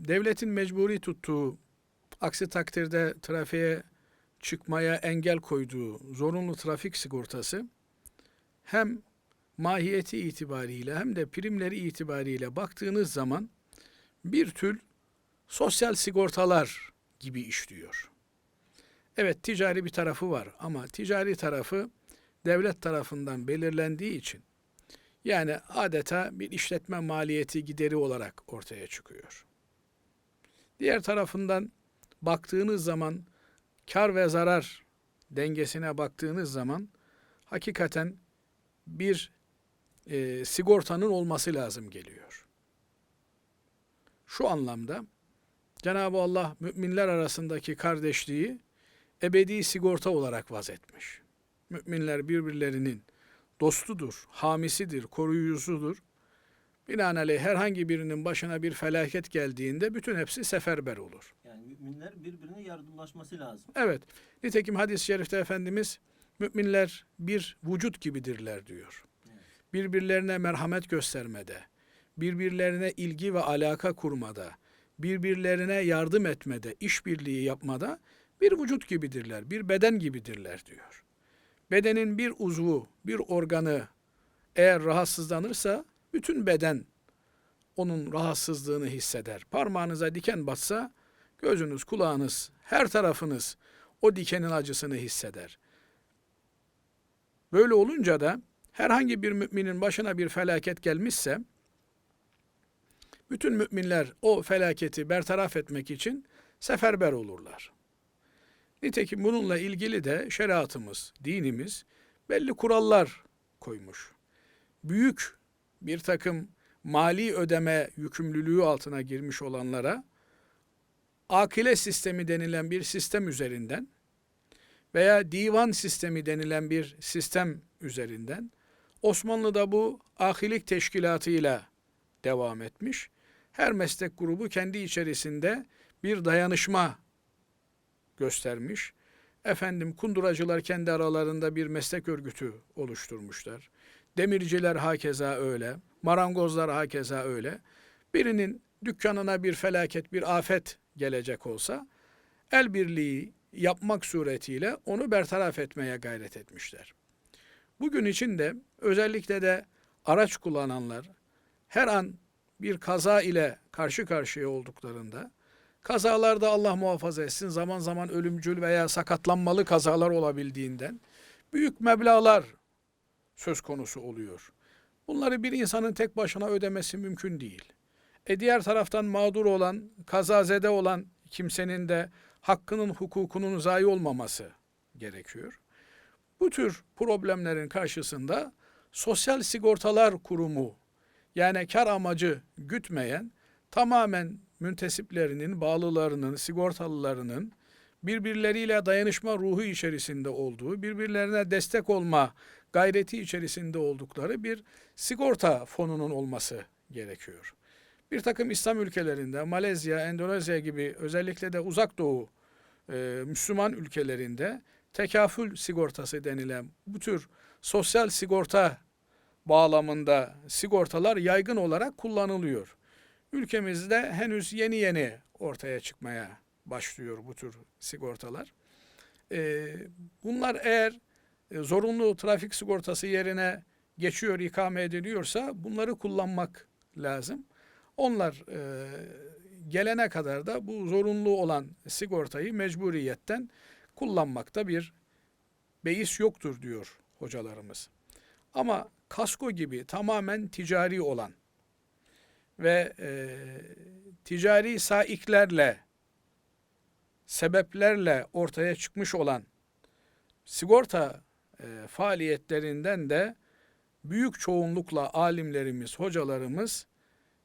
devletin mecburi tuttuğu, aksi takdirde trafiğe çıkmaya engel koyduğu zorunlu trafik sigortası hem mahiyeti itibariyle hem de primleri itibariyle baktığınız zaman bir tür sosyal sigortalar gibi işliyor. Evet ticari bir tarafı var ama ticari tarafı devlet tarafından belirlendiği için yani adeta bir işletme maliyeti gideri olarak ortaya çıkıyor. Diğer tarafından baktığınız zaman kar ve zarar dengesine baktığınız zaman hakikaten bir e, sigortanın olması lazım geliyor. Şu anlamda Cenab-ı Allah müminler arasındaki kardeşliği ebedi sigorta olarak vazetmiş. Müminler birbirlerinin dostudur, hamisidir, koruyucusudur. Binaenaleyh herhangi birinin başına bir felaket geldiğinde bütün hepsi seferber olur. Yani müminler birbirine yardımlaşması lazım. Evet. Nitekim hadis-i şerifte Efendimiz müminler bir vücut gibidirler diyor. Evet. Birbirlerine merhamet göstermede, birbirlerine ilgi ve alaka kurmada, birbirlerine yardım etmede, işbirliği yapmada bir vücut gibidirler, bir beden gibidirler diyor. Bedenin bir uzvu, bir organı eğer rahatsızlanırsa bütün beden onun rahatsızlığını hisseder. Parmağınıza diken batsa gözünüz, kulağınız, her tarafınız o dikenin acısını hisseder. Böyle olunca da herhangi bir müminin başına bir felaket gelmişse bütün müminler o felaketi bertaraf etmek için seferber olurlar. Nitekim bununla ilgili de şeriatımız, dinimiz belli kurallar koymuş. Büyük bir takım mali ödeme yükümlülüğü altına girmiş olanlara akile sistemi denilen bir sistem üzerinden veya divan sistemi denilen bir sistem üzerinden Osmanlı'da bu ahilik teşkilatıyla devam etmiş. Her meslek grubu kendi içerisinde bir dayanışma göstermiş. Efendim kunduracılar kendi aralarında bir meslek örgütü oluşturmuşlar. Demirciler hakeza öyle, marangozlar hakeza öyle. Birinin dükkanına bir felaket, bir afet gelecek olsa el birliği yapmak suretiyle onu bertaraf etmeye gayret etmişler. Bugün için de özellikle de araç kullananlar her an bir kaza ile karşı karşıya olduklarında kazalarda Allah muhafaza etsin zaman zaman ölümcül veya sakatlanmalı kazalar olabildiğinden büyük meblağlar söz konusu oluyor. Bunları bir insanın tek başına ödemesi mümkün değil. E diğer taraftan mağdur olan, kazazede olan kimsenin de hakkının, hukukunun zayi olmaması gerekiyor. Bu tür problemlerin karşısında Sosyal Sigortalar Kurumu yani kar amacı gütmeyen tamamen müntesiplerinin, bağlılarının, sigortalılarının birbirleriyle dayanışma ruhu içerisinde olduğu, birbirlerine destek olma gayreti içerisinde oldukları bir sigorta fonunun olması gerekiyor. Bir takım İslam ülkelerinde, Malezya, Endonezya gibi özellikle de uzak doğu e, Müslüman ülkelerinde tekafül sigortası denilen bu tür sosyal sigorta bağlamında sigortalar yaygın olarak kullanılıyor. Ülkemizde henüz yeni yeni ortaya çıkmaya başlıyor bu tür sigortalar. E, bunlar eğer e, zorunlu trafik sigortası yerine geçiyor, ikame ediliyorsa bunları kullanmak lazım. Onlar e, gelene kadar da bu zorunlu olan sigortayı mecburiyetten kullanmakta bir beis yoktur diyor hocalarımız. Ama kasko gibi tamamen ticari olan ve e, ticari saiklerle sebeplerle ortaya çıkmış olan sigorta e, faaliyetlerinden de büyük çoğunlukla alimlerimiz, hocalarımız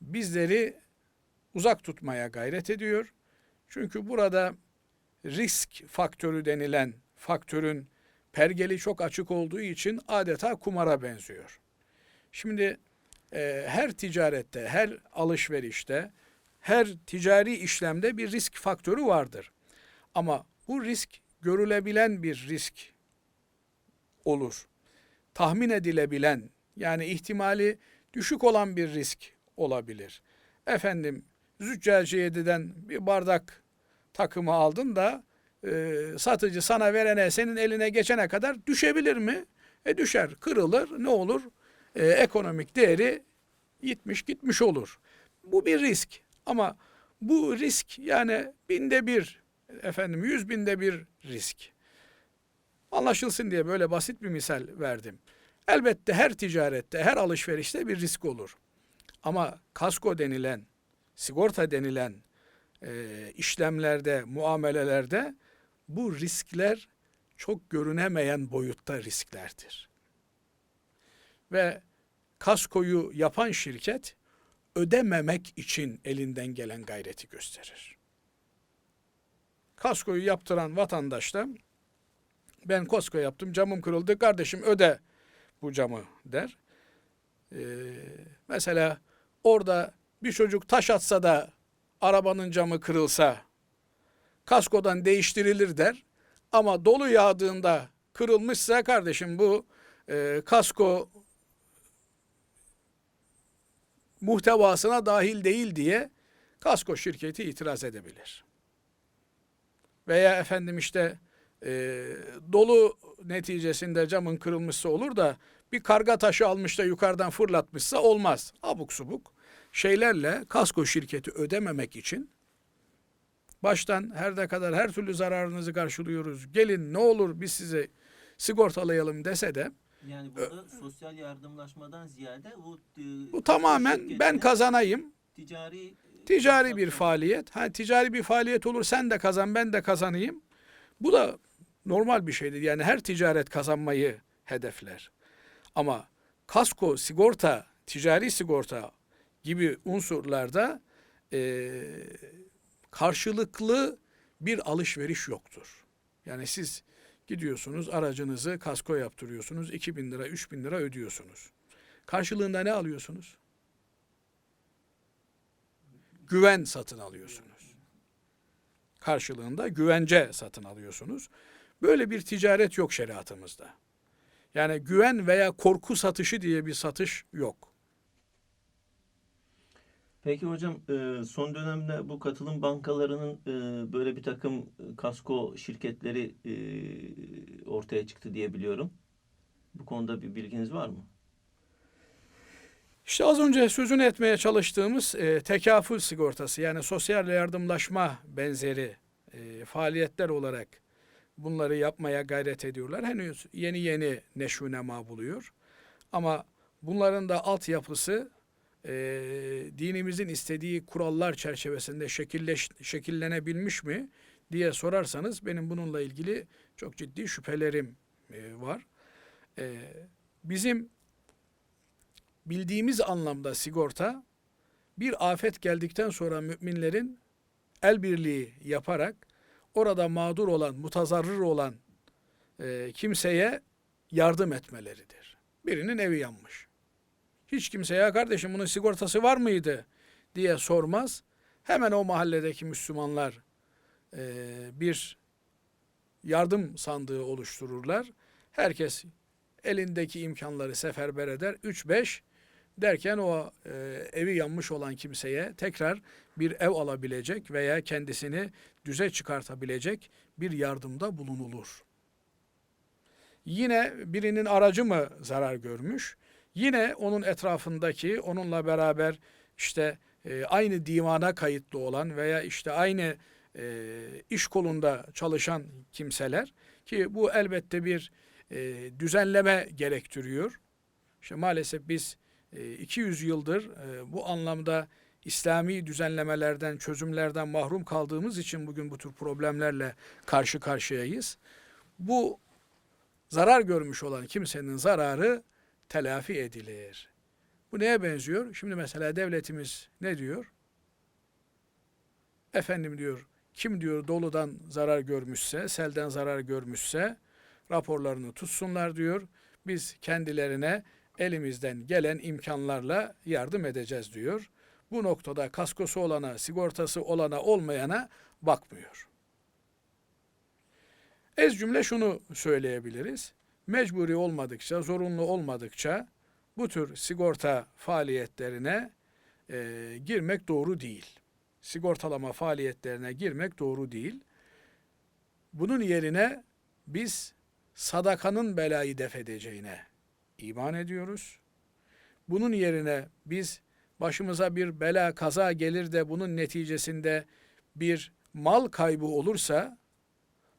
bizleri uzak tutmaya gayret ediyor. Çünkü burada risk faktörü denilen faktörün pergeli çok açık olduğu için adeta kumara benziyor. Şimdi e, her ticarette, her alışverişte, her ticari işlemde bir risk faktörü vardır. Ama bu risk görülebilen bir risk olur. Tahmin edilebilen yani ihtimali düşük olan bir risk olabilir. Efendim Züccaciye'den bir bardak takımı aldın da e, satıcı sana verene senin eline geçene kadar düşebilir mi? E düşer, kırılır. Ne olur? E, ekonomik değeri gitmiş gitmiş olur. Bu bir risk. Ama bu risk yani binde bir, efendim yüz binde bir risk. Anlaşılsın diye böyle basit bir misal verdim. Elbette her ticarette, her alışverişte bir risk olur. Ama kasko denilen, sigorta denilen e, işlemlerde, muamelelerde bu riskler çok görünemeyen boyutta risklerdir. Ve kaskoyu yapan şirket ödememek için elinden gelen gayreti gösterir. Kaskoyu yaptıran vatandaş da ben kasko yaptım camım kırıldı kardeşim öde bu camı der. Ee, mesela orada bir çocuk taş atsa da arabanın camı kırılsa kaskodan değiştirilir der. Ama dolu yağdığında kırılmışsa kardeşim bu e, kasko muhtevasına dahil değil diye kasko şirketi itiraz edebilir. Veya efendim işte e, dolu neticesinde camın kırılmışsa olur da bir karga taşı almış da yukarıdan fırlatmışsa olmaz. Abuk subuk şeylerle kasko şirketi ödememek için baştan her ne kadar her türlü zararınızı karşılıyoruz. Gelin ne olur biz size sigortalayalım dese de Yani burada sosyal yardımlaşmadan ziyade bu, e, bu tamamen ben kazanayım ticari ticari bir faaliyet. Ha ticari bir faaliyet olur sen de kazan ben de kazanayım. Bu da normal bir şeydir. Yani her ticaret kazanmayı hedefler. Ama kasko, sigorta, ticari sigorta gibi unsurlarda eee, karşılıklı bir alışveriş yoktur. Yani siz gidiyorsunuz aracınızı kasko yaptırıyorsunuz. 2000 lira, 3000 lira ödüyorsunuz. Karşılığında ne alıyorsunuz? Güven satın alıyorsunuz. Karşılığında güvence satın alıyorsunuz. Böyle bir ticaret yok şeriatımızda. Yani güven veya korku satışı diye bir satış yok. Peki hocam e, son dönemde bu katılım bankalarının e, böyle bir takım e, kasko şirketleri ortaya çıktı diye biliyorum. Bu konuda bir bilginiz var mı? İşte az önce sözünü etmeye çalıştığımız e, tekafül sigortası yani sosyal yardımlaşma benzeri e, faaliyetler olarak bunları yapmaya gayret ediyorlar. Henüz yeni yeni neşvünema buluyor. Ama bunların da altyapısı e, dinimizin istediği kurallar çerçevesinde şekilleş, şekillenebilmiş mi diye sorarsanız benim bununla ilgili çok ciddi şüphelerim e, var. E, bizim bildiğimiz anlamda sigorta bir afet geldikten sonra müminlerin el birliği yaparak orada mağdur olan, mutazarrır olan e, kimseye yardım etmeleridir. Birinin evi yanmış. Hiç kimseye kardeşim bunun sigortası var mıydı diye sormaz. Hemen o mahalledeki Müslümanlar e, bir yardım sandığı oluştururlar. Herkes elindeki imkanları seferber eder. 3-5 derken o e, evi yanmış olan kimseye tekrar bir ev alabilecek veya kendisini düze çıkartabilecek bir yardımda bulunulur. Yine birinin aracı mı zarar görmüş? Yine onun etrafındaki onunla beraber işte e, aynı divana kayıtlı olan veya işte aynı e, iş kolunda çalışan kimseler ki bu elbette bir e, düzenleme gerektiriyor. İşte maalesef biz 200 yıldır e, bu anlamda İslami düzenlemelerden, çözümlerden mahrum kaldığımız için bugün bu tür problemlerle karşı karşıyayız. Bu zarar görmüş olan kimsenin zararı telafi edilir. Bu neye benziyor? Şimdi mesela devletimiz ne diyor? Efendim diyor, kim diyor doludan zarar görmüşse, selden zarar görmüşse raporlarını tutsunlar diyor. Biz kendilerine elimizden gelen imkanlarla yardım edeceğiz diyor. Bu noktada kaskosu olana, sigortası olana, olmayana bakmıyor. Ez cümle şunu söyleyebiliriz. Mecburi olmadıkça, zorunlu olmadıkça bu tür sigorta faaliyetlerine e, girmek doğru değil. sigortalama faaliyetlerine girmek doğru değil. Bunun yerine biz sadakanın belayı def edeceğine iman ediyoruz. Bunun yerine biz başımıza bir bela kaza gelir de bunun neticesinde bir mal kaybı olursa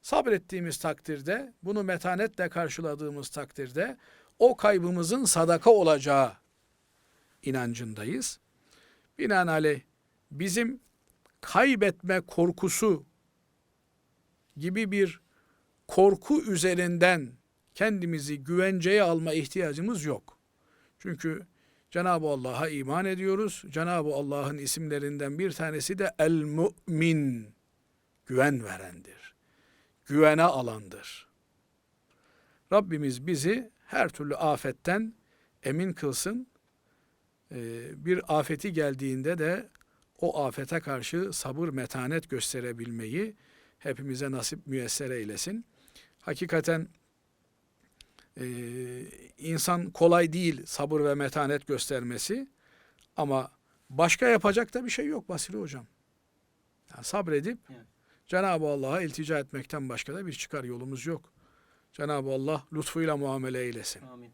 sabrettiğimiz takdirde bunu metanetle karşıladığımız takdirde o kaybımızın sadaka olacağı inancındayız. Binaenaleyh bizim kaybetme korkusu gibi bir korku üzerinden kendimizi güvenceye alma ihtiyacımız yok. Çünkü Cenab-ı Allah'a iman ediyoruz. Cenab-ı Allah'ın isimlerinden bir tanesi de El-Mu'min, güven verendir. Güvene alandır. Rabbimiz bizi her türlü afetten emin kılsın. Ee, bir afeti geldiğinde de o afete karşı sabır, metanet gösterebilmeyi hepimize nasip müyesser eylesin. Hakikaten e, insan kolay değil sabır ve metanet göstermesi ama başka yapacak da bir şey yok Basri Hocam. Yani sabredip Evet. Cenab-ı Allah'a iltica etmekten başka da bir çıkar yolumuz yok. Cenab-ı Allah lütfuyla muamele eylesin. Amin.